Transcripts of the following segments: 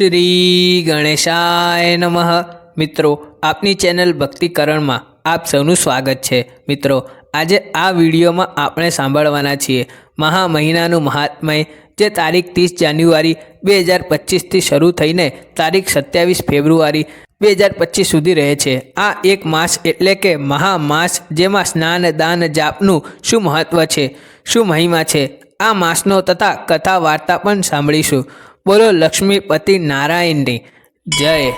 શ્રી ગણેશાય નમઃ. મિત્રો, આપની ચેનલ ભક્તિકરણમાં આપ સૌનું સ્વાગત છે. મિત્રો, આજે આ વિડીયોમાં આપણે સાંભળવાના છીએ મહા મહિનાનું મહાત્મય જે તારીખ ત્રીસ જાન્યુઆરી બે હજાર પચીસથી શરૂ થઈને તારીખ સત્યાવીસ ફેબ્રુઆરી બે હજાર પચીસ સુધી રહે છે. આ એક માસ એટલે કે મહા માસ જેમાં સ્નાન, દાન, જાપનું શું મહત્ત્વ છે? શું મહિમા છે? આ માસનો તથા કથા વાર્તા પણ સાંભળીશું. બોલો લક્ષ્મીપતિ નારાયણની, જય.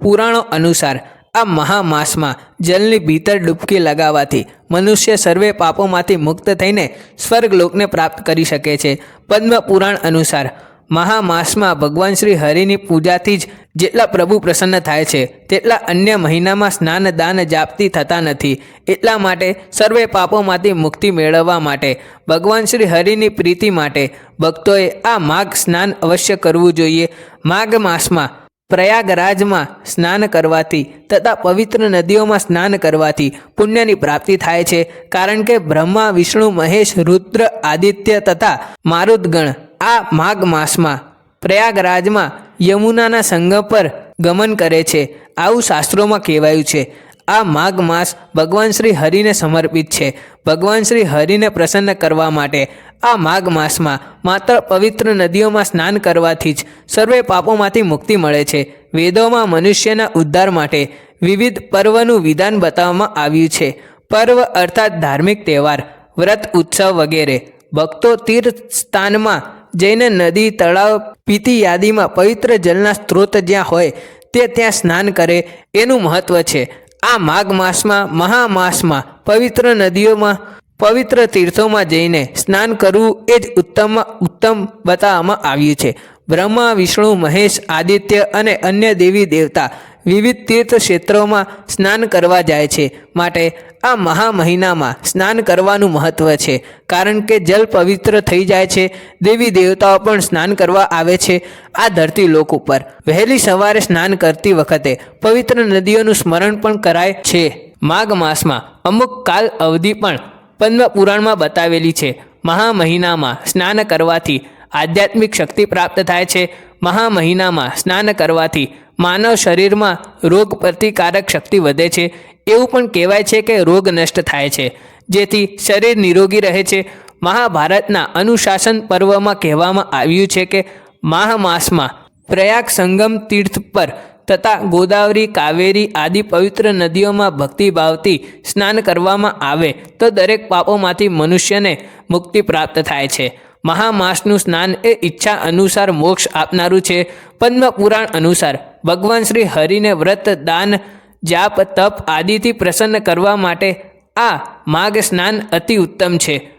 પુરાણો અનુસાર આ મહામાસમાં જલની ભીતર ડૂબકી લગાવવાથી મનુષ્ય સર્વે પાપોમાંથી મુક્ત થઈને સ્વર્ગલોકને પ્રાપ્ત કરી શકે છે. પદ્મ પુરાણ અનુસાર મહામાસમાં ભગવાન શ્રી હરિની પૂજાથી જ જેટલા પ્રભુ પ્રસન્ન થાય છે, તેટલા અન્ય મહિનામાં સ્નાન, દાન, જાપતી થતા નથી. એટલા માટે સર્વે પાપોમાંથી મુક્તિ મેળવવા માટે, ભગવાન શ્રી હરિની પ્રીતિ માટે ભક્તોએ આ માઘ સ્નાન અવશ્ય કરવું જોઈએ. માઘ માસમાં પ્રયાગરાજમાં સ્નાન કરવાથી તથા પવિત્ર નદીઓમાં સ્નાન કરવાથી પુણ્યની પ્રાપ્તિ થાય છે. કારણ કે બ્રહ્મા, વિષ્ણુ, મહેશ, રુદ્ર, આદિત્ય તથા મારુદગણ આ માઘ માસમાં પ્રયાગરાજમાં યમુનાના સંગમ પર ગમન કરે છે. આવું શાસ્ત્રોમાં કહેવાયું છે. આ માઘ માસ ભગવાન શ્રી હરિને સમર્પિત છે. ભગવાન શ્રી હરિને પ્રસન્ન કરવા માટે આ માઘ માસમાં માત્ર પવિત્ર નદીઓમાં સ્નાન કરવાથી જ સર્વે પાપોમાંથી મુક્તિ મળે છે. વેદોમાં મનુષ્યના ઉદ્ધાર માટે વિવિધ પર્વનું વિધાન બતાવવામાં આવ્યું છે. પર્વ અર્થાત ધાર્મિક તહેવાર, વ્રત ઉત્સવ વગેરે. ભક્તો તીર્થ સ્થાનમાં જઈને નદી, તળાવ પીતી યાદીમાં પવિત્ર જલના સ્ત્રોત જ્યાં હોય તે ત્યાં સ્નાન કરે, એનું મહત્ત્વ છે. આ માઘ માસમાં, મહામાસમાં પવિત્ર નદીઓમાં, પવિત્ર તીર્થોમાં જઈને સ્નાન કરવું એ જ ઉત્તમમાં ઉત્તમ બતાવવામાં આવ્યું છે. બ્રહ્મા, વિષ્ણુ, મહેશ, આદિત્ય અને અન્ય દેવી દેવતા વિવિધ તીર્થ ક્ષેત્રોમાં સ્નાન કરવા જાય છે. માટે આ મહા મહિનામાં સ્નાન કરવાનું મહત્ત્વ છે. કારણ કે જલ પવિત્ર થઈ જાય છે. દેવી દેવતાઓ પણ સ્નાન કરવા આવે છે આ ધરતી લોક ઉપર. વહેલી સવારે સ્નાન કરતી વખતે પવિત્ર નદીઓનું સ્મરણ પણ કરાય છે. માઘ માસમાં અમુક કાલ અવધિ પણ પદ્મ પુરાણમાં બતાવેલી છે. મહા મહિનામાં સ્નાન કરવાથી આધ્યાત્મિક શક્તિ પ્રાપ્ત થાય છે. મહા મહિનામાં સ્નાન કરવાથી માનવ શરીરમાં રોગ પ્રતિકારક શક્તિ વધે છે. એવું પણ કહેવાય છે કે રોગ નષ્ટ થાય છે. જેથી શરીર નિરોગી રહે છે. મહાભારતના અનુશાસન પર્વમાં કહેવામાં આવ્યું છે કે માહ માસમાં પ્રયાગ સંગમ તીર્થ પર તથા ગોદાવરી, કાવેરી આદિ પવિત્ર નદીઓમાં ભક્તિભાવથી સ્નાન કરવામાં આવે તો દરેક પાપોમાંથી મનુષ્યને મુક્તિ પ્રાપ્ત થાય છે. મહામાસનું સ્નાન એ ઈચ્છા અનુસાર મોક્ષ આપનારું છે. પદ્મ પુરાણ અનુસાર ભગવાન શ્રી હરિને વ્રત, દાન, જાપ, તપ આદિથી પ્રસન્ન કરવા માટે આ માઘ સ્નાન અતિ ઉત્તમ છે.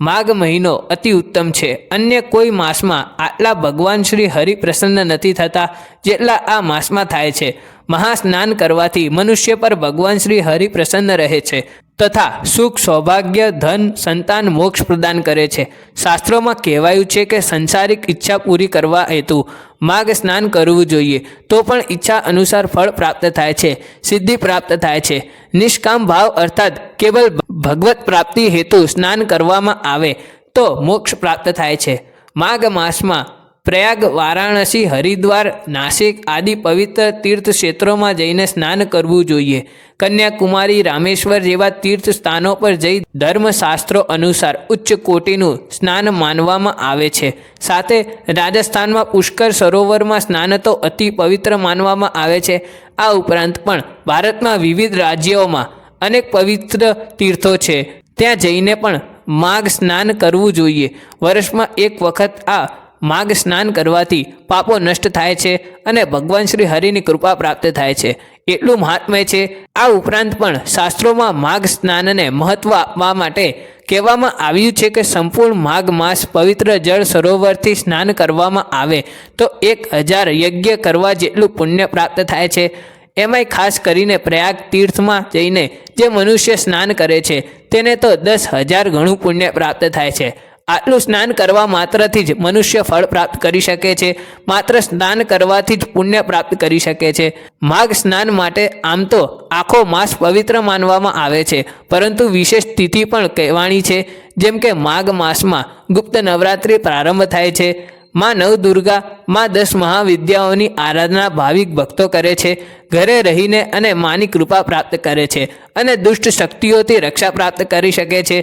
માઘ મહિનો અતિ ઉત્તમ છે. અન્ય કોઈ માસમાં આટલા ભગવાન શ્રી હરિ પ્રસન્ન નથી થતા જેટલા આ માસમાં થાય છે. મહાસ્નાન કરવાથી મનુષ્ય પર ભગવાન શ્રી હરિ પ્રસન્ન રહે છે. તથા સુખ, સૌભાગ્ય, ધન, સંતાન, મોક્ષ પ્રદાન કરે છે. શાસ્ત્રોમાં કહેવાયું છે કે સંસારિક ઈચ્છા પૂરી કરવા હેતુ, માર્ગ સ્નાન કરવું જોઈએ, તો પણ ઈચ્છા અનુસાર ફળ પ્રાપ્ત થાય છે, સિદ્ધિ પ્રાપ્ત થાય છે. નિષ્કામ ભાવ અર્થાત કેવલ ભગવત પ્રાપ્તિ હેતુ સ્નાન કરવામાં આવે, તો મોક્ષ પ્રાપ્ત થાય છે. માઘ માસમાં પ્રયાગ, વારાણસી, હરિદ્વાર, નાસિક આદિ પવિત્ર તીર્થ ક્ષેત્રોમાં જઈને સ્નાન કરવું જોઈએ. કન્યાકુમારી, રામેશ્વર જેવા તીર્થ સ્થાનો પર જઈ ધર્મશાસ્ત્રો અનુસાર ઉચ્ચ કોટીનું સ્નાન માનવામાં આવે છે. સાથે રાજસ્થાનમાં પુષ્કર સરોવરમાં સ્નાન તો અતિ પવિત્ર માનવામાં આવે છે. આ ઉપરાંત પણ ભારતમાં વિવિધ રાજ્યોમાં અનેક પવિત્ર તીર્થો છે. ત્યાં જઈને પણ માઘ સ્નાન કરવું જોઈએ. વર્ષમાં એક વખત આ માઘ સ્નાન કરવાથી પાપો નષ્ટ થાય છે અને ભગવાન શ્રી હરિની કૃપા પ્રાપ્ત થાય છે. એટલું મહાત્મ્ય છે, આ ઉપરાંત પણ શાસ્ત્રોમાં માઘ સ્નાનને મહત્ત્વ આપવા માટે કહેવામાં આવ્યું છે કે સંપૂર્ણ માઘ માસ પવિત્ર જળ સરોવરથી સ્નાન કરવામાં આવે તો એક હજાર યજ્ઞ કરવા જેટલું પુણ્ય પ્રાપ્ત થાય છે. એમાંય ખાસ કરીને પ્રયાગ તીર્થમાં જઈને જે મનુષ્ય સ્નાન કરે છે, તેને તો દસ હજાર ગણું પુણ્ય પ્રાપ્ત થાય છે. આટલું સ્નાન કરવા માત્રથી જ મનુષ્ય ફળ પ્રાપ્ત કરી શકે છે, માત્ર સ્નાન કરવાથી જ પુણ્ય પ્રાપ્ત કરી શકે છે. માઘ સ્નાન માટે આમ તો આખો માસ પવિત્ર માનવામાં આવે છે, પરંતુ વિશેષ તિથિ પણ કહેવાની છે, જેમ કે માઘ માસમાં ગુપ્ત નવરાત્રિ પ્રારંભ થાય છે. માં નવદુર્ગા માં દસ મહાવિદ્યાઓની આરાધના ભાવિક ભક્તો કરે છે, ઘરે રહીને અને માની કૃપા પ્રાપ્ત કરે છે અને દુષ્ટ શક્તિઓથી રક્ષા પ્રાપ્ત કરી શકે છે.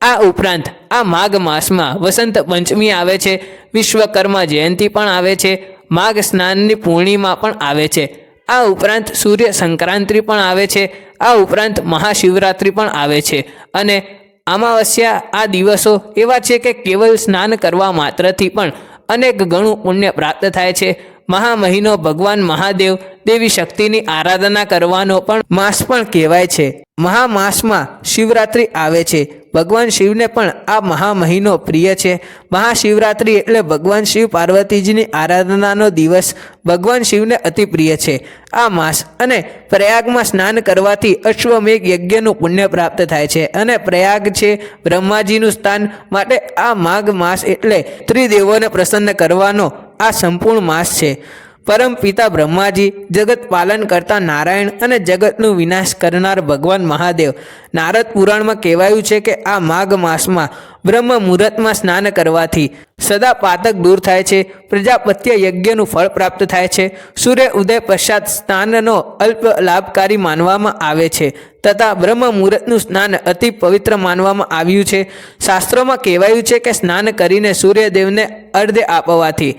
આ ઉપરાંત આ માઘ માસમાં વસંત પંચમી આવે છે, વિશ્વકર્મા જયંતિ પણ આવે છે, માઘ સ્નાનની પૂર્ણિમા પણ આવે છે. આ ઉપરાંત સૂર્ય સંક્રાંતિ પણ આવે છે, આ ઉપરાંત મહાશિવરાત્રિ પણ આવે છે. અને અમાવસ્યા આ દિવસો એવા છે કે કેવલ સ્નાન કરવા માત્રથી પણ અનેક ગણું પુણ્ય પ્રાપ્ત થાય છે. મહા મહિનો ભગવાન મહાદેવ દેવી શક્તિની આરાધના કરવાનો પણ માસ પણ કહેવાય છે. મહામાસમાં શિવરાત્રિ આવે છે. ભગવાન શિવને પણ આ મહા મહિનો પ્રિય છે. મહાશિવરાત્રિ એટલે ભગવાન શિવ પાર્વતીજીની આરાધનાનો દિવસ. ભગવાન શિવને અતિ પ્રિય છે. આ માસ અને પ્રયાગમાં સ્નાન કરવાથી અશ્વમેઘ યજ્ઞનું પુણ્ય પ્રાપ્ત થાય છે અને પ્રયાગ છે બ્રહ્માજીનું સ્થાન માટે આ માઘ માસ એટલે ત્રિદેવોને પ્રસન્ન કરવાનો આ સંપૂર્ણ માસ છે. પરમ પિતા બ્રહ્માજી જગત પાલન કરતા નારાયણ અને જગતનું વિનાશ કરનાર ભગવાન મહાદેવ. નારદ પુરાણમાં કહેવાયું છે કે આ માઘ માસમાં બ્રહ્મ મુહૂર્તમાં સ્નાન કરવાથી સદા પાતક દૂર થાય છે, પ્રજાપત્ય યજ્ઞનું ફળ પ્રાપ્ત થાય છે, સૂર્ય ઉદય પશ્ચાત સ્નાનનો અલ્પ લાભકારી માનવામાં આવે છે, તથા બ્રહ્મ મુહૂર્તનું સ્નાન અતિ પવિત્ર માનવામાં આવ્યું છે. શાસ્ત્રોમાં કહેવાયું છે કે સ્નાન કરીને સૂર્યદેવને અર્ધે આપવાથી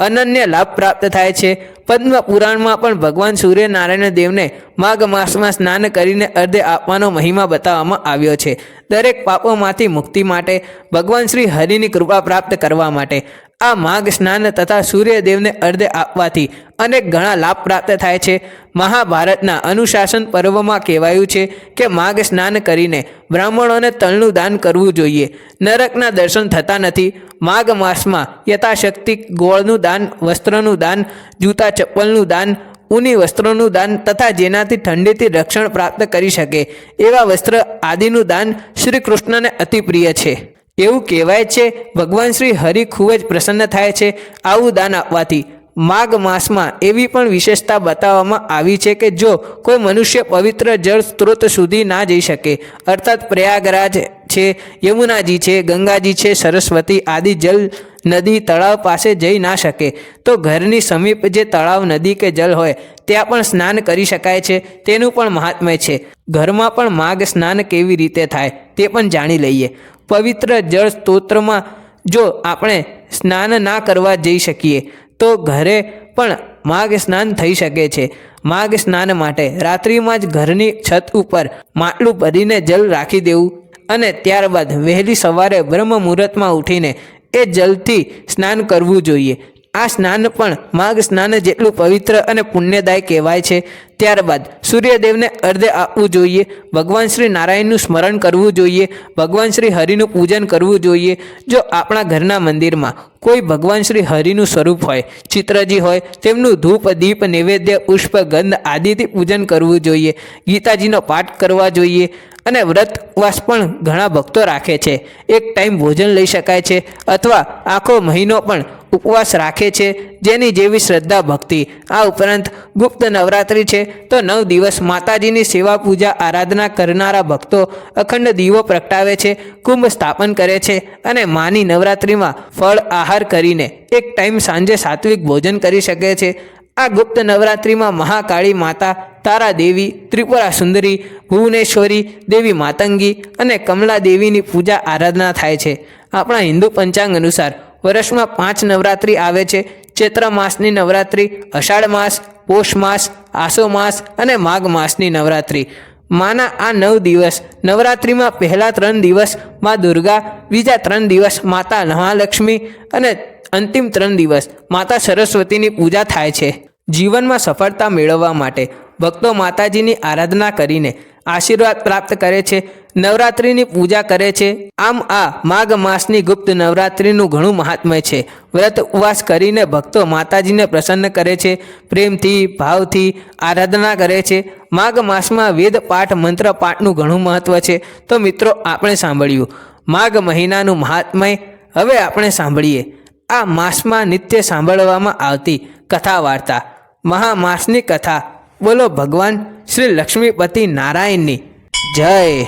અનન્ય લાભ પ્રાપ્ત થાય છે. પદ્મ પુરાણમાં પણ ભગવાન સૂર્યનારાયણ દેવને માઘ માસમાં સ્નાન કરીને અર્ધે આપવાનો મહિમા બતાવવામાં આવ્યો છે. દરેક પાપોમાંથી મુક્તિ માટે ભગવાન શ્રી હરિની કૃપા પ્રાપ્ત કરવા માટે આ માઘ સ્નાન તથા સૂર્યદેવને અર્ધે આપવાથી અનેક ઘણા લાભ પ્રાપ્ત થાય છે. મહાભારતના અનુશાસન પર્વમાં કહેવાયું છે કે માઘ સ્નાન કરીને બ્રાહ્મણોને તલનું દાન કરવું જોઈએ. નરકના દર્શન થતા નથી. માઘ માસમાં યથાશક્તિ ગોળનું દાન, વસ્ત્રનું દાન, જૂતા ચપ્પલનું દાન, ઊની વસ્ત્રોનું દાન તથા જેનાથી ઠંડીથી રક્ષણ પ્રાપ્ત કરી શકે. એવા વસ્ત્ર આદિનું દાન શ્રી કૃષ્ણને અતિ પ્રિય છે. એવું કહેવાય છે, ભગવાન શ્રી હરિ ખૂબ જ પ્રસન્ન થાય છે. આવું દાન આપવાથી માઘ માસમાં એવી પણ વિશેષતા બતાવવામાં આવી છે કે જો કોઈ મનુષ્ય પવિત્ર જળ સ્ત્રોત સુધી ના જઈ શકે, અર્થાત પ્રયાગરાજ છે, યમુનાજી છે, ગંગાજી છે, સરસ્વતી આદિ જલ નદી તળાવ પાસે જઈ ના શકે, તો ઘરની સમીપ જે તળાવ, નદી કે જલ હોય, ત્યાં પણ સ્નાન કરી શકાય છે. તેનું પણ મહાત્મ્ય છે. ઘરમાં પણ માઘ સ્નાન કેવી રીતે થાય તે પણ જાણી લઈએ. પવિત્ર જળ સ્તોત્રમાં જો આપણે સ્નાન ના કરવા જઈ શકીએ, તો ઘરે પણ માઘ સ્નાન થઈ શકે છે. માઘ સ્નાન માટે રાત્રિમાં જ ઘરની છત ઉપર માટલું ભરીને જલ રાખી દેવું અને ત્યારબાદ વહેલી સવારે બ્રહ્મ મુહૂર્તમાં ઉઠીને એ જલથી સ્નાન કરવું જોઈએ. આ સ્નાન પણ માઘ સ્નાન જેટલું પવિત્ર અને પુણ્યદાય કહેવાય છે ત્યારબાદ સૂર્યદેવને અર્ધે આપવું જોઈએ. ભગવાન શ્રી નારાયણનું સ્મરણ કરવું જોઈએ. ભગવાન શ્રી હરિનું પૂજન કરવું જોઈએ. જો આપણા ઘરના મંદિરમાં કોઈ ભગવાન શ્રી હરિનું સ્વરૂપ હોય, ચિત્રજી હોય, તેમનું ધૂપ, દીપ, નૈવેદ્ય, પુષ્પ, ગંધ આદિથી પૂજન કરવું જોઈએ. ગીતાજીનો પાઠ કરવા જોઈએ. અને વ્રતવાસ પણ ઘણા ભક્તો રાખે છે. એક ટાઈમ ભોજન લઈ શકાય છે અથવા આખો મહિનો પણ ઉપવાસ રાખે છે. જેની જેવી શ્રદ્ધા ભક્તિ. આ ઉપરાંત ગુપ્ત નવરાત્રિ છે. તો નવ દિવસ માતાજીની સેવા પૂજા, આરાધના કરનારા ભક્તો અખંડ દીવો પ્રગટાવે છે, કુંભ સ્થાપન કરે છે અને માની નવરાત્રિમાં ફળ, આહાર કરીને એક ટાઈમ સાંજે સાત્વિક ભોજન કરી શકે છે. આ ગુપ્ત નવરાત્રિમાં મહાકાળી માતા તારા દેવી, ત્રિપુરા સુંદરી, ભુવનેશ્વરી દેવી માતંગી અને કમલા દેવીની પૂજા, આરાધના થાય છે. આપણા હિન્દુ પંચાંગ અનુસાર વર્ષમાં પાંચ નવરાત્રિ આવે છે. ચૈત્ર માસની નવરાત્રિ, અષાઢ માસ પોષ માસ, આસો માસ અને માઘ માસની નવરાત્રિ. માના આ નવ દિવસ, નવરાત્રિમાં પહેલા ત્રણ દિવસ મા દુર્ગા, બીજા ત્રણ દિવસ માતા મહાલક્ષ્મી અને અંતિમ ત્રણ દિવસ માતા સરસ્વતીની પૂજા થાય છે. જીવનમાં સફળતા મેળવવા માટે ભક્તો માતાજીની આરાધના કરીને આશીર્વાદ પ્રાપ્ત કરે છે, નવરાત્રિની પૂજા કરે છે. આમ આ માઘ માસની ગુપ્ત નવરાત્રિનું ઘણું મહાત્મ્ય છે. વ્રત ઉપવાસ કરીને ભક્તો માતાજીને પ્રસન્ન કરે છે, પ્રેમથી, ભાવથી આરાધના કરે છે. માઘ માસમાં વેદ, પાઠ, મંત્ર પાઠનું ઘણું મહત્ત્વ છે. તો મિત્રો, આપણે સાંભળ્યું. માઘ મહિનાનું મહાત્મય હવે આપણે સાંભળીએ. આ માસમાં નિત્ય સાંભળવામાં આવતી કથા વાર્તા મહામાસની કથા. બોલો ભગવાન શ્રી લક્ષ્મીપતિ નારાયણની. જય.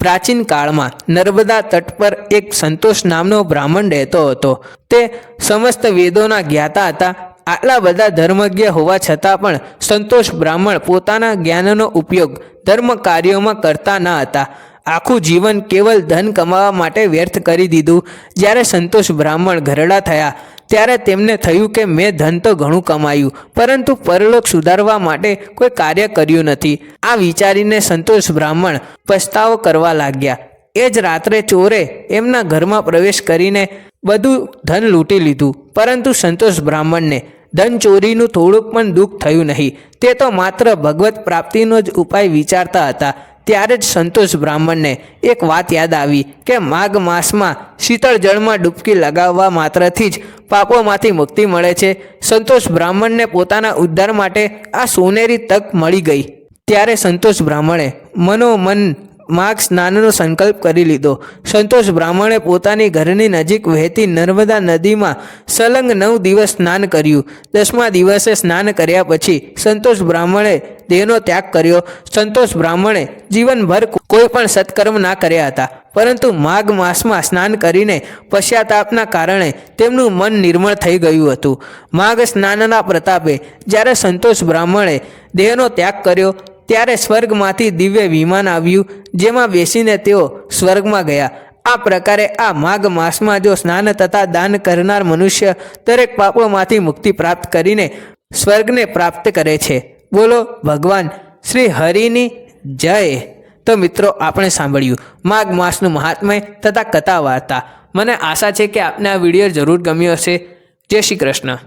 પ્રાચીન કાળમાં નર્મદા તટ પર એક સંતોષ નામનો બ્રાહ્મણ રહેતો હતો. તે સમસ્ત વેદોના જ્ઞાતા હતા. આટલા બધા ધર્મજ્ઞ હોવા છતાં પણ સંતોષ બ્રાહ્મણ પોતાના જ્ઞાનનો ઉપયોગ ધર્મ કાર્યોમાં કરતા ન હતા. આખું જીવન કેવલ ધન કમાવા માટે વ્યર્થ કરી દીધું. જ્યારે સંતોષ બ્રાહ્મણ ઘરડા થયા ત્યારે તેમને થયું કે મેં ધન તો ઘણું કમાયું, પરંતુ પરલોક સુધારવા માટે કોઈ કાર્ય કર્યું નથી. આ વિચારીને સંતોષ બ્રાહ્મણ પસ્તાવો કરવા લાગ્યા. એ જ રાત્રે ચોરે એમના ઘરમાં પ્રવેશ કરીને બધું ધન લૂંટી લીધું. પરંતુ સંતોષ બ્રાહ્મણને ધન ચોરીનું થોડુંક પણ દુઃખ થયું નહીં. તે તો માત્ર ભગવત પ્રાપ્તિનો જ ઉપાય વિચારતા હતા. ત્યારે જ સંતોષ બ્રાહ્મણને એક વાત યાદ આવી કે માઘ માસમાં શીતળ જળમાં ડૂબકી લગાવવા માત્રથી જ પાપોમાંથી મુક્તિ મળે છે. સંતોષ બ્રાહ્મણને પોતાના ઉદ્ધાર માટે આ સોનેરી તક મળી ગઈ. ત્યારે સંતોષ બ્રાહ્મણે મનોમન માઘ સ્નાનનો સંકલ્પ કરી લીધો. સંતોષ બ્રાહ્મણે પોતાની ઘરની નજીક વહેતી નર્મદા નદીમાં સલંગ નવ દિવસ સ્નાન કર્યું. દસમા દિવસે સ્નાન કર્યા પછી સંતોષ બ્રાહ્મણે દેહનો ત્યાગ કર્યો. સંતોષ બ્રાહ્મણે જીવનભર કોઈ પણ સત્કર્મ ના કર્યા હતા. પરંતુ માઘ માસમાં સ્નાન કરીને પશ્ચાતાપના કારણે તેમનું મન નિર્મળ થઈ ગયું હતું. માઘ સ્નાનના પ્રતાપે જ્યારે સંતોષ બ્રાહ્મણે દેહનો ત્યાગ કર્યો ત્યારે સ્વર્ગમાંથી દિવ્ય વિમાન આવ્યું, જેમાં બેસીને તેઓ સ્વર્ગમાં ગયા. આ પ્રકારે આ માઘ માસમાં જો સ્નાન તથા દાન કરનાર મનુષ્ય દરેક પાપોમાંથી મુક્તિ પ્રાપ્ત કરીને સ્વર્ગને પ્રાપ્ત કરે છે. બોલો, ભગવાન, શ્રી હરિની જય. તો મિત્રો, આપણે સાંભળ્યું. માઘ માસનું મહાત્મય તથા કથા વાર્તા મને આશા છે કે આપને આ વીડિયો જરૂર ગમ્યો હશે. જય શ્રી કૃષ્ણ.